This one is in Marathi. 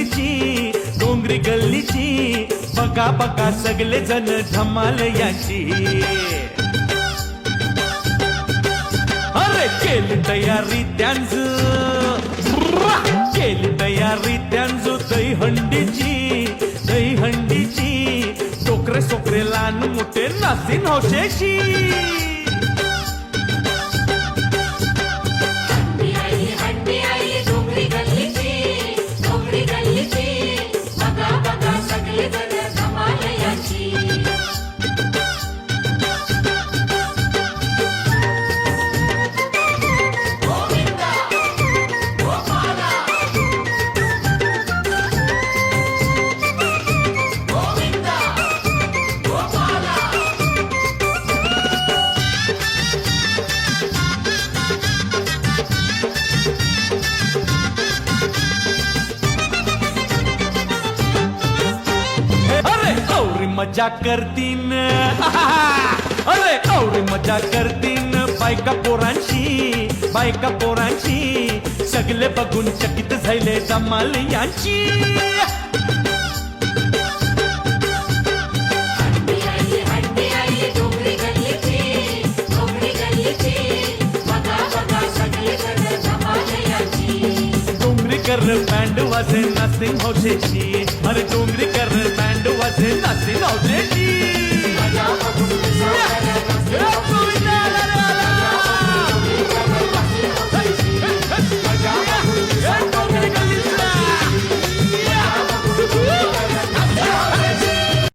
गल्लीची डोंगरी गल्लीची बघा बघा सगळे जण धमाल याची अरे केली तयारी त्यांच केली तयारी त्यांच दही हंडीची दही हंडीची टोकरे सोकरे लहान मोठे नासीन हौशेशी. मजा करतीन. अरे औरी मजा करतीन बायका पोरांची बायका पोरांची सगळे बघून चकित झाले जमाल यांची डोंगरी कर बँड वाजे नासिन हौशेची अरे डोंगरी कर बँड वाजे नासिन हौशेची